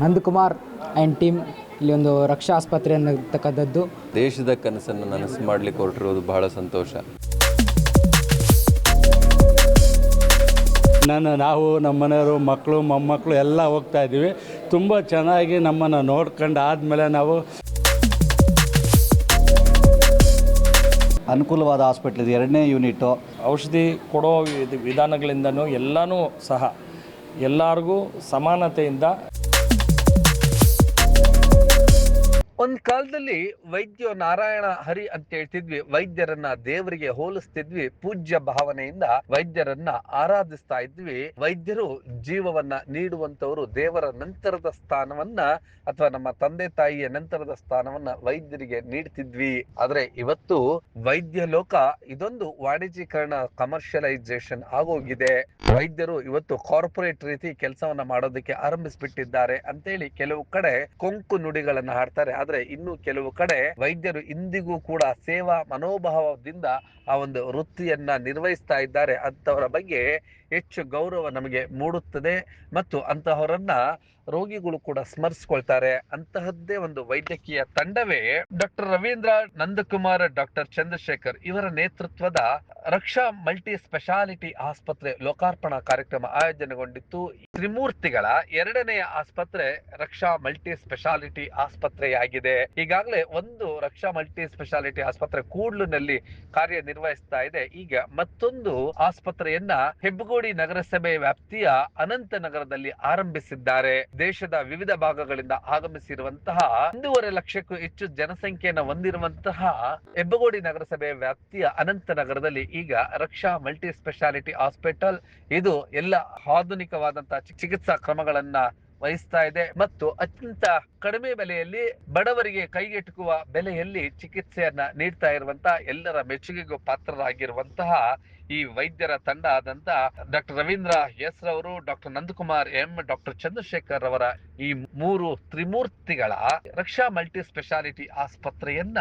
Nandakumar and team ಇಲ್ಲಿ ಒಂದು ರಕ್ಷಾ ಆಸ್ಪತ್ರೆ ಅನ್ನತಕ್ಕಂಥದ್ದು. ದೇಶದ ಕನಸನ್ನು ನನಸು ಮಾಡಲಿಕ್ಕೆ ಹೊರಟಿರೋದು ಬಹಳ ಸಂತೋಷ. ನನ್ನ ನಾವು ನಮ್ಮ ಮನೆಯವರು ಮಕ್ಕಳು ಮೊಮ್ಮಕ್ಕಳು ಎಲ್ಲ ಹೋಗ್ತಾ ಇದ್ದೀವಿ. ತುಂಬ ಚೆನ್ನಾಗಿ ನಮ್ಮನ್ನು ನೋಡ್ಕೊಂಡು ಆದಮೇಲೆ ನಾವು ಅನುಕೂಲವಾದ ಹಾಸ್ಪಿಟ್ಲ್ ಇದು ಎರಡನೇ ಯೂನಿಟು ಔಷಧಿ ಕೊಡೋ ವಿಧ- ವಿಧಾನಗಳಿಂದನೂ ಎಲ್ಲನೂ ಸಹ ಎಲ್ಲರಿಗೂ ಸಮಾನತೆಯಿಂದ ಒಂದ್ ಕಾಲದಲ್ಲಿ ವೈದ್ಯ ನಾರಾಯಣ ಹರಿ ಅಂತ ಹೇಳ್ತಿದ್ವಿ. ವೈದ್ಯರನ್ನ ದೇವರಿಗೆ ಹೋಲಿಸ್ತಿದ್ವಿ. ಪೂಜ್ಯ ಭಾವನೆಯಿಂದ ವೈದ್ಯರನ್ನ ಆರಾಧಿಸ್ತಾ ಇದ್ವಿ. ವೈದ್ಯರು ಜೀವವನ್ನ ನೀಡುವಂತವರು ದೇವರ ನಂತರದ ಸ್ಥಾನವನ್ನ ಅಥವಾ ನಮ್ಮ ತಂದೆ ತಾಯಿಯ ನಂತರದ ಸ್ಥಾನವನ್ನ ವೈದ್ಯರಿಗೆ ನೀಡ್ತಿದ್ವಿ. ಆದ್ರೆ ಇವತ್ತು ವೈದ್ಯ ಲೋಕ ಇದೊಂದು ವಾಣಿಜ್ಯೀಕರಣ ಕಮರ್ಷಿಯಲೈಸೇಷನ್ ಆಗೋಗಿದೆ. ವೈದ್ಯರು ಇವತ್ತು ಕಾರ್ಪೊರೇಟ್ ರೀತಿ ಕೆಲಸವನ್ನ ಮಾಡೋದಕ್ಕೆ ಆರಂಭಿಸ್ಬಿಟ್ಟಿದ್ದಾರೆ. ಅಂತೇಳಿ ಕೆಲವು ಕಡೆ ಕೊಂಕು ನುಡಿಗಳನ್ನ ಹಾಡ್ತಾರೆ. ಆದ್ರೆ ಇನ್ನು ಕೆಲವು ಕಡೆ ವೈದ್ಯರು ಇಂದಿಗೂ ಕೂಡ ಸೇವಾ ಮನೋಭಾವದಿಂದ ಆ ಒಂದು ವೃತ್ತಿಯನ್ನ ನಿರ್ವಹಿಸ್ತಾ ಇದ್ದಾರೆ. ಅಂತವರ ಬಗ್ಗೆ ಹೆಚ್ಚು ಗೌರವ ನಮಗೆ ಮೂಡುತ್ತದೆ. ಮತ್ತು ಅಂತಹವರನ್ನ ರೋಗಿಗಳು ಕೂಡ ಸ್ಮರಿಸ್ಕೊಳ್ತಾರೆ ಅಂತಹದ್ದೇ ಒಂದು ವೈದ್ಯಕೀಯ ತಂಡವೇ ಡಾಕ್ಟರ್ ರವೀಂದ್ರ ನಂದಕುಮಾರ್, ಡಾಕ್ಟರ್ ಚಂದ್ರಶೇಖರ್ ಇವರ ನೇತೃತ್ವದ ರಕ್ಷಾ ಮಲ್ಟಿ ಸ್ಪೆಷಾಲಿಟಿ ಆಸ್ಪತ್ರೆ ಲೋಕಾರ್ಪಣಾ ಕಾರ್ಯಕ್ರಮ ಆಯೋಜನೆಗೊಂಡಿತ್ತು. ತ್ರಿಮೂರ್ತಿಗಳ ಎರಡನೆಯ ಆಸ್ಪತ್ರೆ ರಕ್ಷಾ ಮಲ್ಟಿ ಸ್ಪೆಷಾಲಿಟಿ ಆಸ್ಪತ್ರೆಯಾಗಿದೆ. ಈಗಾಗಲೇ ಒಂದು ರಕ್ಷಾ ಮಲ್ಟಿ ಸ್ಪೆಷಾಲಿಟಿ ಆಸ್ಪತ್ರೆ ಕೂಡ್ಲುನಲ್ಲಿ ಕಾರ್ಯನಿರ್ವಹಿಸ್ತಾ ಇದೆ. ಈಗ ಮತ್ತೊಂದು ಆಸ್ಪತ್ರೆಯನ್ನ ಹೆಬ್ಬಗೋಡಿ ನಗರಸಭೆ ವ್ಯಾಪ್ತಿಯ ಅನಂತ ನಗರದಲ್ಲಿ ಆರಂಭಿಸಿದ್ದಾರೆ. ದೇಶದ ವಿವಿಧ ಭಾಗಗಳಿಂದ ಆಗಮಿಸಿರುವಂತಹ ಒಂದೂವರೆ ಲಕ್ಷಕ್ಕೂ ಹೆಚ್ಚು ಜನಸಂಖ್ಯೆಯನ್ನು ಹೊಂದಿರುವಂತಹ ಹೆಬ್ಬಗೋಡಿ ನಗರಸಭೆ ವ್ಯಾಪ್ತಿಯ ಅನಂತ ನಗರದಲ್ಲಿ ಈಗ ರಕ್ಷಾ ಮಲ್ಟಿ ಸ್ಪೆಷಾಲಿಟಿ ಹಾಸ್ಪಿಟಲ್. ಇದು ಎಲ್ಲ ಆಧುನಿಕವಾದಂತಹ ಚಿಕಿತ್ಸಾ ಕ್ರಮಗಳನ್ನ ವಹಿಸ್ತಾ ಇದೆ ಮತ್ತು ಅತ್ಯಂತ ಕಡಿಮೆ ಬೆಲೆಯಲ್ಲಿ ಬಡವರಿಗೆ ಕೈಗೆಟುಕುವ ಬೆಲೆಯಲ್ಲಿ ಚಿಕಿತ್ಸೆಯನ್ನ ನೀಡ್ತಾ ಇರುವಂತಹ ಎಲ್ಲರ ಮೆಚ್ಚುಗೆಗೂ ಪಾತ್ರರಾಗಿರುವಂತಹ ಈ ವೈದ್ಯರ ತಂಡ ಆದಂತ ಡಾಕ್ಟರ್ ರವೀಂದ್ರ ಎಸ್ ರವರು doctor Nandakumar M, doctor Chandrashekar ಅವರ ಈ ಮೂರು ತ್ರಿಮೂರ್ತಿಗಳ ರಕ್ಷಾ ಮಲ್ಟಿ ಸ್ಪೆಷಾಲಿಟಿ ಆಸ್ಪತ್ರೆಯನ್ನ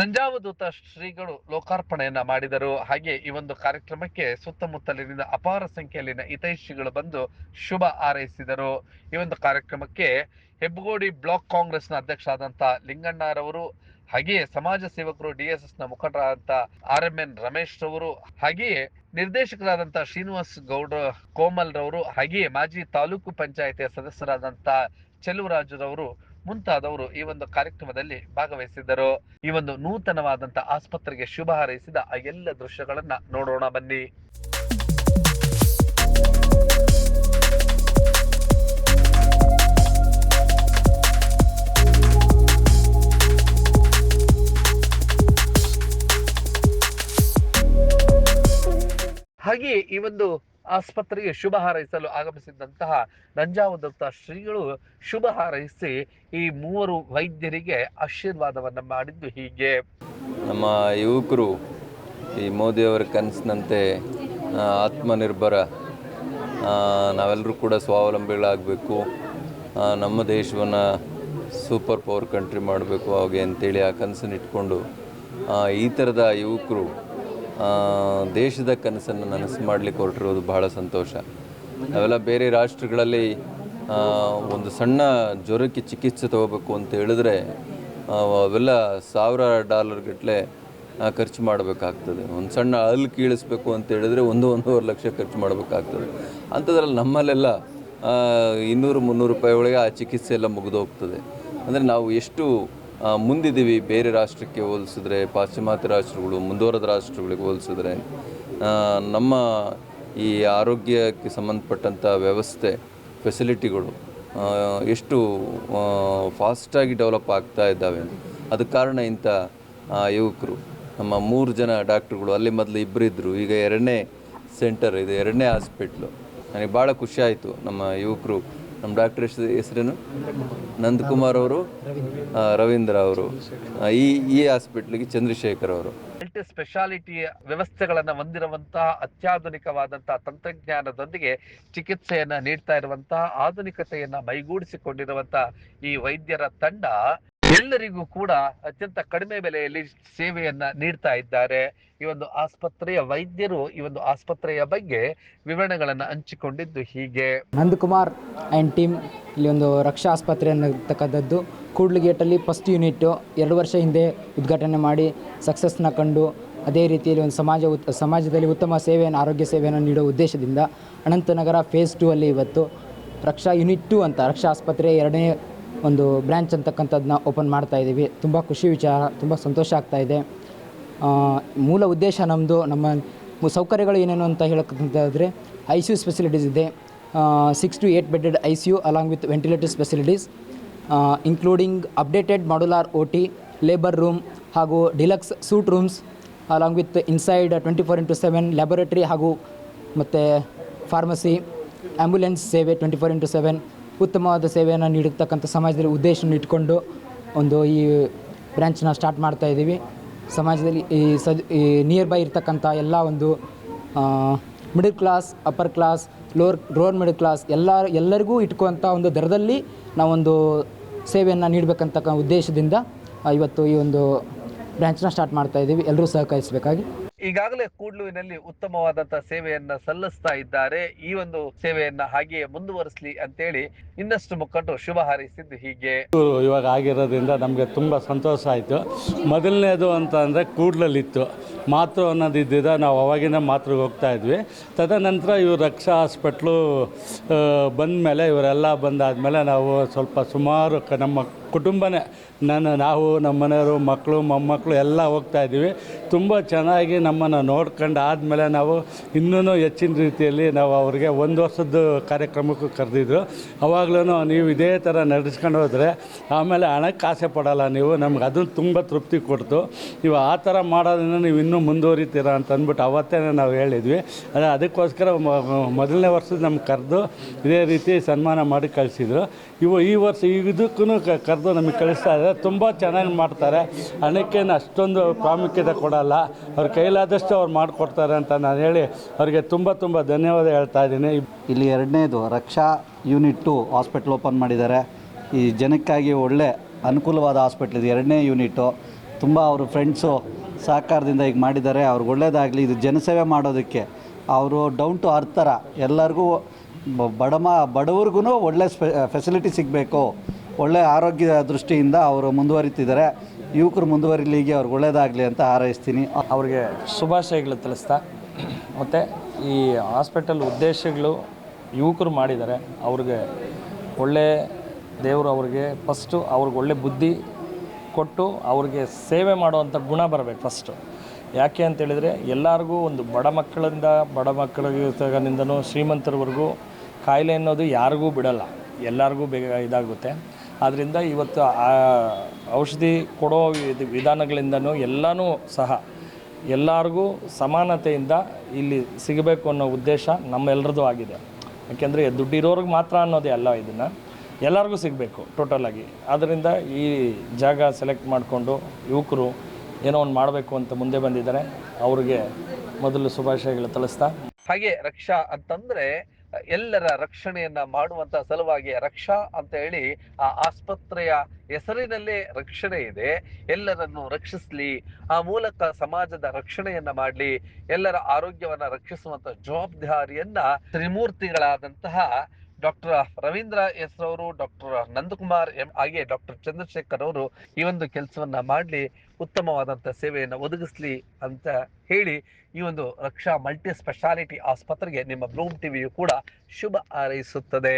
ನಂಜಾವಧೂತ ಶ್ರೀಗಳು ಲೋಕಾರ್ಪಣೆಯನ್ನ ಮಾಡಿದರು. ಹಾಗೆ ಈ ಒಂದು ಕಾರ್ಯಕ್ರಮಕ್ಕೆ ಸುತ್ತಮುತ್ತಲಿನಿಂದ ಅಪಾರ ಸಂಖ್ಯೆಯಲ್ಲಿನ ಹಿತೈಷಿಗಳು ಬಂದು ಶುಭ ಹಾರೈಸಿದರು. ಈ ಒಂದು ಕಾರ್ಯಕ್ರಮಕ್ಕೆ ಹೆಬ್ಬಗೋಡಿ ಬ್ಲಾಕ್ ಕಾಂಗ್ರೆಸ್ನ ಲಿಂಗಣ್ಣ ಲಿಂಗಣ್ಣರವರು ಹಾಗೆಯೇ ಸಮಾಜ ಸೇವಕರು ಡಿಎಸ್ಎಸ್ನ ಮುಖಂಡರಾದಂತ ಆರ್ ಎಂ ಎನ್ ರಮೇಶ್ ರವರು, ಹಾಗೆಯೇ ನಿರ್ದೇಶಕರಾದಂತಹ ಶ್ರೀನಿವಾಸ್ ಗೌಡ, ಕೋಮಲ್ ರವರು, ಹಾಗೆಯೇ ಮಾಜಿ ತಾಲೂಕು ಪಂಚಾಯತಿಯ ಸದಸ್ಯರಾದಂತ ಚೆಲುವರಾಜುರವರು ಮುಂತಾದವರು ಈ ಒಂದು ಕಾರ್ಯಕ್ರಮದಲ್ಲಿ ಭಾಗವಹಿಸಿದ್ದರು. ಈ ಒಂದು ನೂತನವಾದಂತಹ ಆಸ್ಪತ್ರೆಗೆ ಶುಭ ಹಾರೈಸಿದ ಆ ಎಲ್ಲ ದೃಶ್ಯಗಳನ್ನ ನೋಡೋಣ ಬನ್ನಿ. ಹಾಗೆಯೇ ಈ ಒಂದು ಆಸ್ಪತ್ರೆಗೆ ಶುಭ ಹಾರೈಸಲು ಆಗಮಿಸಿದಂತಹ ನಂಜಾವದತ್ತ ಶ್ರೀಗಳು ಶುಭ ಹಾರೈಸಿ ಈ ಮೂವರು ವೈದ್ಯರಿಗೆ ಆಶೀರ್ವಾದವನ್ನು ಮಾಡಿದ್ದು ಹೀಗೆ. ನಮ್ಮ ಯುವಕರು ಈ ಮೋದಿಯವರ ಕನಸಿನಂತೆ ಆತ್ಮನಿರ್ಭರ ನಾವೆಲ್ಲರೂ ಕೂಡ ಸ್ವಾವಲಂಬಿಗಳಾಗಬೇಕು. ನಮ್ಮ ದೇಶವನ್ನು ಸೂಪರ್ ಪವರ್ ಕಂಟ್ರಿ ಮಾಡಬೇಕು ಹಾಗೆ ಅಂತೇಳಿ ಆ ಕನಸನ್ನು ಇಟ್ಕೊಂಡು ಈ ಥರದ ಯುವಕರು ದೇಶದ ಕನಸನ್ನು ನನಸು ಮಾಡಲಿಕ್ಕೆ ಹೊರಟಿರೋದು ಬಹಳ ಸಂತೋಷ. ನಾವೆಲ್ಲ ಬೇರೆ ರಾಷ್ಟ್ರಗಳಲ್ಲಿ ಒಂದು ಸಣ್ಣ ಜ್ವರಕ್ಕೆ ಚಿಕಿತ್ಸೆ ತಗೋಬೇಕು ಅಂತ ಹೇಳಿದ್ರೆ ಅವೆಲ್ಲ ಸಾವಿರ ಡಾಲರ್ ಗಟ್ಟಲೆ ಖರ್ಚು ಮಾಡಬೇಕಾಗ್ತದೆ. ಒಂದು ಸಣ್ಣ ಹಲ್ಲು ಕೀಳಿಸ್ಬೇಕು ಅಂತ ಹೇಳಿದ್ರೆ ಒಂದು ಒಂದೂವರೆ ಲಕ್ಷ ಖರ್ಚು ಮಾಡಬೇಕಾಗ್ತದೆ. ಅಂಥದ್ರಲ್ಲಿ ನಮ್ಮಲ್ಲೆಲ್ಲ ಇನ್ನೂರು ಮುನ್ನೂರು ರೂಪಾಯಿ ಒಳಗೆ ಆ ಚಿಕಿತ್ಸೆ ಎಲ್ಲ ಮುಗಿದೋಗ್ತದೆ. ಅಂದರೆ ನಾವು ಎಷ್ಟು ಮುಂದಿದ್ದೀವಿ. ಬೇರೆ ರಾಷ್ಟ್ರಕ್ಕೆ ಹೋಲಿಸಿದ್ರೆ, ಪಾಶ್ಚಿಮಾತ್ಯ ರಾಷ್ಟ್ರಗಳು, ಮುಂದುವರೆದ ರಾಷ್ಟ್ರಗಳಿಗೆ ಹೋಲಿಸಿದ್ರೆ ನಮ್ಮ ಈ ಆರೋಗ್ಯಕ್ಕೆ ಸಂಬಂಧಪಟ್ಟಂಥ ವ್ಯವಸ್ಥೆ ಫೆಸಿಲಿಟಿಗಳು ಎಷ್ಟು ಫಾಸ್ಟಾಗಿ ಡೆವಲಪ್ ಆಗ್ತಾ ಇದ್ದಾವೆ. ಅದಕ್ಕೆ ಕಾರಣ ಇಂಥ ಯುವಕರು. ನಮ್ಮ ಮೂರು ಜನ ಡಾಕ್ಟ್ರುಗಳು, ಅಲ್ಲಿ ಮೊದಲು ಇಬ್ಬರು ಇದ್ದರು ಈಗ ಎರಡನೇ ಸೆಂಟರ್ ಇದೆ, ಎರಡನೇ ಹಾಸ್ಪಿಟ್ಲು. ನನಗೆ ಭಾಳ ಖುಷಿ ಆಯಿತು. ನಮ್ಮ ಯುವಕರು ನಮ್ಮ ಡಾಕ್ಟರ್ ಹೆಸರು ಹೆಸರೇನು? ನಂದಕುಮಾರ್ ಅವರು ರವೀಂದ್ರ ಅವರು ಈ ಈ ಹಾಸ್ಪಿಟ್ಲಿಗೆ ಚಂದ್ರಶೇಖರ್ ಅವರು. ಮಲ್ಟಿ ಸ್ಪೆಷಾಲಿಟಿ ವ್ಯವಸ್ಥೆಗಳನ್ನು ಹೊಂದಿರುವಂತಹ ಅತ್ಯಾಧುನಿಕವಾದಂತಹ ತಂತ್ರಜ್ಞಾನದೊಂದಿಗೆ ಚಿಕಿತ್ಸೆಯನ್ನ ನೀಡ್ತಾ ಇರುವಂತಹ ಆಧುನಿಕತೆಯನ್ನು ಮೈಗೂಡಿಸಿಕೊಂಡಿರುವಂತಹ ಈ ವೈದ್ಯರ ತಂಡ ಎಲ್ಲರಿಗೂ ಕೂಡ ಅತ್ಯಂತ ಕಡಿಮೆ ಬೆಲೆಯಲ್ಲಿ ಸೇವೆಯನ್ನ ನೀಡ್ತಾ ಇದ್ದಾರೆ. ಈ ಒಂದು ಆಸ್ಪತ್ರೆಯ ವೈದ್ಯರು ಈ ಒಂದು ಆಸ್ಪತ್ರೆಯ ಬಗ್ಗೆ ವಿವರಣೆಗಳನ್ನ ಹಂಚಿಕೊಂಡಿದ್ದು ಹೀಗೆ. ನಂದಕುಮಾರ್ ಆ್ಯಂಡ್ ಟೀಮ್ ಇಲ್ಲಿ ಒಂದು ರಕ್ಷಾ ಆಸ್ಪತ್ರೆ ಅನ್ನತಕ್ಕಂಥದ್ದು ಕೂಡ್ಲುಗೇಟಲ್ಲಿ ಫಸ್ಟ್ ಯೂನಿಟ್ಟು ಎರಡು ವರ್ಷ ಹಿಂದೆ ಉದ್ಘಾಟನೆ ಮಾಡಿ ಸಕ್ಸಸ್ನ ಕಂಡು ಅದೇ ರೀತಿಯಲ್ಲಿ ಒಂದು ಸಮಾಜ ಉತ್, ಸಮಾಜದಲ್ಲಿ ಉತ್ತಮ ಸೇವೆಯನ್ನು, ಆರೋಗ್ಯ ಸೇವೆಯನ್ನು ನೀಡೋ ಉದ್ದೇಶದಿಂದ ಅನಂತನಗರ ಫೇಸ್ ಟೂ ಅಲ್ಲಿ ಇವತ್ತು ರಕ್ಷಾ ಯೂನಿಟ್ ಟು ಅಂತ, ರಕ್ಷಾ ಆಸ್ಪತ್ರೆ ಎರಡನೇ ಒಂದು ಬ್ರ್ಯಾಂಚ್ ಅಂತಕ್ಕಂಥದ್ದನ್ನ ಓಪನ್ ಮಾಡ್ತಾ ಇದ್ದೀವಿ. ತುಂಬ ಖುಷಿ ವಿಚಾರ, ತುಂಬ ಸಂತೋಷ ಆಗ್ತಾ ಇದೆ. ಮೂಲ ಉದ್ದೇಶ ನಮ್ಮದು ನಮ್ಮ ಸೌಕರ್ಯಗಳು ಏನೇನು ಅಂತ ಹೇಳಕ್ಕಂತಾದರೆ ಐ ಸಿ ಯು ಸ್ಪೆಸಿಲಿಟೀಸ್ ಇದೆ. Six to eight bedded I C U along with ventilators facilities including updated modular O T labour room ಹಾಗೂ deluxe suite rooms along with inside twenty four into seven laboratory ಹಾಗೂ ಮತ್ತು pharmacy ambulance ಸೇವೆ twenty four into seven ಉತ್ತಮವಾದ ಸೇವೆಯನ್ನು ನೀಡತಕ್ಕಂಥ ಸಮಾಜದಲ್ಲಿ ಉದ್ದೇಶವನ್ನು ಇಟ್ಕೊಂಡು ಒಂದು ಈ ಬ್ರ್ಯಾಂಚನ್ನ ಸ್ಟಾರ್ಟ್ ಮಾಡ್ತಾ ಇದ್ದೀವಿ. ಸಮಾಜದಲ್ಲಿ ಈ ಸದ್, ಈ ನಿಯರ್ ಬೈ ಇರ್ತಕ್ಕಂಥ ಎಲ್ಲ ಒಂದು middle class upper class lower lower middle class ಎಲ್ಲ, ಎಲ್ಲರಿಗೂ ಇಟ್ಕೊಳ್ತಾ ಒಂದು ದರದಲ್ಲಿ ನಾವೊಂದು ಸೇವೆಯನ್ನು ನೀಡಬೇಕಂತಕ್ಕ ಉದ್ದೇಶದಿಂದ ಇವತ್ತು ಈ ಒಂದು ಬ್ರ್ಯಾಂಚನ್ನ ಸ್ಟಾರ್ಟ್ ಮಾಡ್ತಾ ಇದ್ದೀವಿ. ಎಲ್ಲರೂ ಸಹಕರಿಸಬೇಕಾಗಿ. ಈಗಾಗಲೇ ಕೂಡ್ಲುವಿನಲ್ಲಿ ಉತ್ತಮವಾದಂತಹ ಸೇವೆಯನ್ನ ಸಲ್ಲಿಸ್ತಾ ಇದ್ದಾರೆ. ಈ ಒಂದು ಸೇವೆಯನ್ನ ಹಾಗೆಯೇ ಮುಂದುವರಿಸಲಿ ಅಂತೇಳಿ ಇನ್ನಷ್ಟು ಮುಖಂಡರು ಶುಭ ಹಾರೈಸಿದ್ದು ಹೀಗೆ. ಇವಾಗ ಆಗಿರೋದ್ರಿಂದ ನಮಗೆ ತುಂಬಾ ಸಂತೋಷ ಆಯಿತು. ಮೊದಲನೇದು ಅಂತ ಅಂದರೆ ಕೂಡ್ಲಲ್ಲಿತ್ತು. ಮಾತೃ ಅನ್ನೋದು ಇದ್ದಿದ್ದ ನಾವು ಅವಾಗಿನ ಮಾತೃಗೆ ಹೋಗ್ತಾ ಇದ್ವಿ. ತದನಂತರ ಇವರು ರಕ್ಷಾ ಹಾಸ್ಪಿಟ್ಲು ಬಂದ ಮೇಲೆ ಇವರೆಲ್ಲ ಬಂದಾದಮೇಲೆ ನಾವು ಸ್ವಲ್ಪ ಸುಮಾರು ನಮ್ಮ ಕುಟುಂಬನೇ. ನನ್ನ ನಾವು ನಮ್ಮ ಮನೆಯವರು ಮಕ್ಕಳು, ಮೊಮ್ಮಕ್ಕಳು ಎಲ್ಲ ಹೋಗ್ತಾ ಇದ್ದೀವಿ. ತುಂಬ ಚೆನ್ನಾಗಿ ನಮ್ಮನ್ನು ನೋಡ್ಕೊಂಡು ಆದಮೇಲೆ ನಾವು ಇನ್ನೂ ಹೆಚ್ಚಿನ ರೀತಿಯಲ್ಲಿ ನಾವು ಅವ್ರಿಗೆ ಒಂದು ವರ್ಷದ ಕಾರ್ಯಕ್ರಮಕ್ಕೂ ಕರೆದಿದ್ರು. ಅವಾಗ್ಲೂ ನೀವು ಇದೇ ಥರ ನಡೆಸ್ಕೊಂಡು ಹೋದರೆ ಆಮೇಲೆ ಹಣಕ್ಕೆ ಆಸೆ ಪಡೋಲ್ಲ ನೀವು. ನಮ್ಗೆ ಅದು ತುಂಬ ತೃಪ್ತಿ ಕೊಡ್ತು. ನೀವು ಆ ಥರ ಮಾಡೋದನ್ನು ನೀವು ಇನ್ನೂ ಮುಂದುವರಿತೀರಾ ಅಂತ ಅಂದ್ಬಿಟ್ಟು ಅವತ್ತೇ ನಾವು ಹೇಳಿದ್ವಿ. ಅದೇ ಅದಕ್ಕೋಸ್ಕರ ಮೊದಲನೇ ವರ್ಷದ ನಮ್ಗೆ ಕರೆದು ಇದೇ ರೀತಿ ಸನ್ಮಾನ ಮಾಡಿ ಕಳಿಸಿದ್ರು. ಇವು ಈ ವರ್ಷ ಇದಕ್ಕೂ ಕರೆದು ನಮಗೆ ಕಳಿಸ್ತಾ ಇದ್ದಾರೆ. ತುಂಬ ಚೆನ್ನಾಗಿ ಮಾಡ್ತಾರೆ. ಹಣಕ್ಕೇನು ಅಷ್ಟೊಂದು ಪ್ರಾಮುಖ್ಯತೆ ಕೊಡಲ್ಲ. ಅವ್ರ ಕೈಲಾದಷ್ಟು ಅವ್ರು ಮಾಡಿಕೊಡ್ತಾರೆ ಅಂತ ನಾನು ಹೇಳಿ ಅವರಿಗೆ ತುಂಬ ತುಂಬ ಧನ್ಯವಾದ ಹೇಳ್ತಾ ಇದ್ದೀನಿ. ಇಲ್ಲಿ ಎರಡನೇದು Raksha unit two hospital open ಮಾಡಿದ್ದಾರೆ. ಈ ಜನಕ್ಕಾಗಿ ಒಳ್ಳೆ ಅನುಕೂಲವಾದ ಹಾಸ್ಪಿಟ್ಲ್ ಇದು ಎರಡನೇ ಯೂನಿಟು. ತುಂಬ ಅವರು ಫ್ರೆಂಡ್ಸು ಸಹಕಾರದಿಂದ ಈಗ ಮಾಡಿದ್ದಾರೆ. ಅವ್ರಿಗೆ ಒಳ್ಳೆಯದಾಗಲಿ ಇದು ಜನಸೇವೆ ಮಾಡೋದಕ್ಕೆ ಅವರು ಡೌನ್ ಟು ಅರ್ಥರ ಎಲ್ಲರಿಗೂ ಬಡಮ ಬಡವ್ರಿಗೂ ಒಳ್ಳೆ ಫೆಸಿಲಿಟಿ ಸಿಗಬೇಕು. ಒಳ್ಳೆ ಆರೋಗ್ಯ ದೃಷ್ಟಿಯಿಂದ ಅವರು ಮುಂದುವರಿತಿದ್ದಾರೆ. ಯುವಕರು ಮುಂದುವರಿಲಿಗೆ ಅವ್ರಿಗೆ ಒಳ್ಳೇದಾಗಲಿ ಅಂತ ಹಾರೈಸ್ತೀನಿ. ಅವ್ರಿಗೆ ಶುಭಾಶಯಗಳು ತಿಳಿಸ್ತಾ. ಮತ್ತು ಈ ಹಾಸ್ಪಿಟಲ್ ಉದ್ದೇಶಗಳು ಯುವಕರು ಮಾಡಿದ್ದಾರೆ. ಅವ್ರಿಗೆ ಒಳ್ಳೆ ದೇವರು ಅವ್ರಿಗೆ ಫಸ್ಟು ಅವ್ರಿಗೆ ಒಳ್ಳೆ ಬುದ್ಧಿ ಕೊಟ್ಟು ಅವ್ರಿಗೆ ಸೇವೆ ಮಾಡುವಂಥ ಗುಣ ಬರಬೇಕು ಫಸ್ಟು ಯಾಕೆ ಅಂತೇಳಿದರೆ ಎಲ್ಲರಿಗೂ ಒಂದು ಬಡ ಮಕ್ಕಳಿಂದ ಬಡ ಮಕ್ಕಳಿಂದನೂ ಶ್ರೀಮಂತರವರೆಗೂ ಕಾಯಿಲೆ ಅನ್ನೋದು ಯಾರಿಗೂ ಬಿಡಲ್ಲ. ಎಲ್ಲರಿಗೂ ಬೇಗ ಇದಾಗುತ್ತೆ. ಆದ್ದರಿಂದ ಇವತ್ತು ಆ ಔಷಧಿ ಕೊಡೋ ವಿಧ- ವಿಧಾನಗಳಿಂದನೂ ಎಲ್ಲನೂ ಸಹ ಎಲ್ಲರಿಗೂ ಸಮಾನತೆಯಿಂದ ಇಲ್ಲಿ ಸಿಗಬೇಕು ಅನ್ನೋ ಉದ್ದೇಶ ನಮ್ಮೆಲ್ಲರದ್ದು ಆಗಿದೆ. ಯಾಕೆಂದರೆ ದುಡ್ಡಿರೋರಿಗೆ ಮಾತ್ರ ಅನ್ನೋದೇ ಅಲ್ಲ ಇದನ್ನು. ಎಲ್ಲರಿಗೂ ಸಿಗಬೇಕು ಟೋಟಲಾಗಿ ಆದ್ದರಿಂದ ಈ ಜಾಗ ಸೆಲೆಕ್ಟ್ ಮಾಡಿಕೊಂಡು ಯುವಕರು ಏನೋ ಒಂದು ಮಾಡಬೇಕು ಅಂತ ಮುಂದೆ ಬಂದಿದ್ದಾರೆ. ಅವ್ರಿಗೆ ಮೊದಲು ಶುಭಾಶಯಗಳು ತಿಳಿಸ್ತಾ ಹಾಗೆ ರಕ್ಷಾ ಅಂತಂದ್ರೆ ಎಲ್ಲರ ರಕ್ಷಣೆಯನ್ನ ಮಾಡುವಂತ ಸಲುವಾಗಿ ರಕ್ಷಾ ಅಂತ ಹೇಳಿ ಆ ಆಸ್ಪತ್ರೆಯ ಹೆಸರಿನಲ್ಲೇ ರಕ್ಷಣೆ ಇದೆ. ಎಲ್ಲರನ್ನು ರಕ್ಷಿಸ್ಲಿ, ಆ ಮೂಲಕ ಸಮಾಜದ ರಕ್ಷಣೆಯನ್ನ ಮಾಡ್ಲಿ, ಎಲ್ಲರ ಆರೋಗ್ಯವನ್ನ ರಕ್ಷಿಸುವಂತ ಜವಾಬ್ದಾರಿಯನ್ನ ತ್ರಿಮೂರ್ತಿಗಳಾದಂತಹ ಡಾಕ್ಟರ್ ರವೀಂದ್ರ ಎಸ್ ಅವರು ಡಾಕ್ಟರ್ ನಂದಕುಮಾರ್ ಎಂ, ಹಾಗೆ ಡಾಕ್ಟರ್ ಚಂದ್ರಶೇಖರ್ ಅವರು ಈ ಒಂದು ಕೆಲಸವನ್ನ ಮಾಡಲಿ ಉತ್ತಮವಾದಂಥ ಸೇವೆಯನ್ನು ಒದಗಿಸ್ಲಿ ಅಂತ ಹೇಳಿ ಈ ಒಂದು ರಕ್ಷಾ ಮಲ್ಟಿ ಸ್ಪೆಷಾಲಿಟಿ ಆಸ್ಪತ್ರೆಗೆ ನಿಮ್ಮ ಬ್ಲೂಮ್ ಟಿವಿಯು ಕೂಡ ಶುಭ ಹಾರೈಸುತ್ತದೆ.